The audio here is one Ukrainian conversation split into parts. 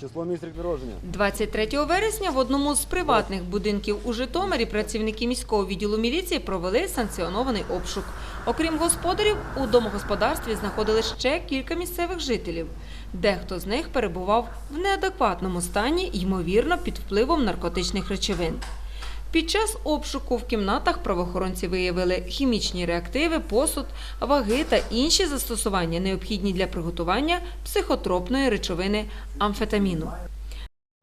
число місць рік народження. 23 вересня в одному з приватних будинків у Житомирі працівники міського відділу міліції провели санкціонований обшук. Окрім господарів, у домогосподарстві знаходили ще кілька місцевих жителів. Дехто з них перебував в неадекватному стані, ймовірно, під впливом наркотичних речовин. Під час обшуку в кімнатах правоохоронці виявили хімічні реактиви, посуд, ваги та інші застосування, необхідні для приготування психотропної речовини амфетаміну.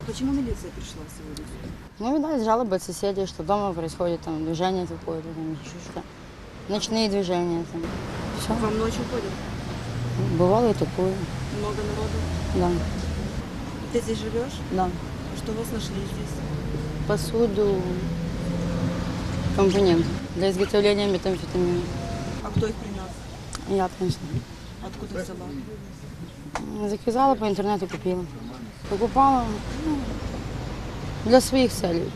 Почему милиция пришла сегодня? Ну, видать, жалобы от соседей, что дома происходит там движение какое-то, там еще что-то. Ночные движения там. Все. Вам ночью ходят? Бывало и такое. Много народу? Да, Ты здесь живешь? да. Что вас нашли здесь? Посуду, компонент для изготовления метамфетамина. А кто их принес? Я, конечно. Откуда взяла? Заказала по интернету, купила. Покупала ну, для своих целей.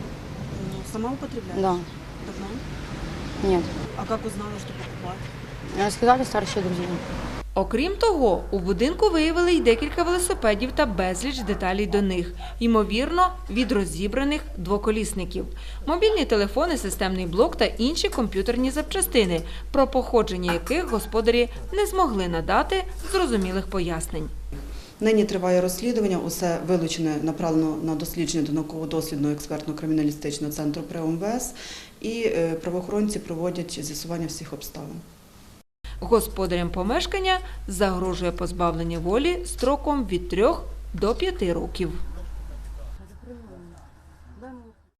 Ну, сама употребляешь? Да, Давно? нет. А как узнала, что покупать? Рассказали старшие друзья. Окрім того, у будинку виявили й декілька велосипедів та безліч деталей до них, ймовірно, від розібраних двоколісників, мобільні телефони, системний блок та інші комп'ютерні запчастини, про походження яких господарі не змогли надати зрозумілих пояснень. Нині триває розслідування. Усе вилучене направлено на дослідження до науково-дослідного експертно-криміналістичного центру при ОМВС і е, правоохоронці проводять з'ясування всіх обставин. Господарям помешкання загрожує позбавлення волі строком від 3 до 5 років.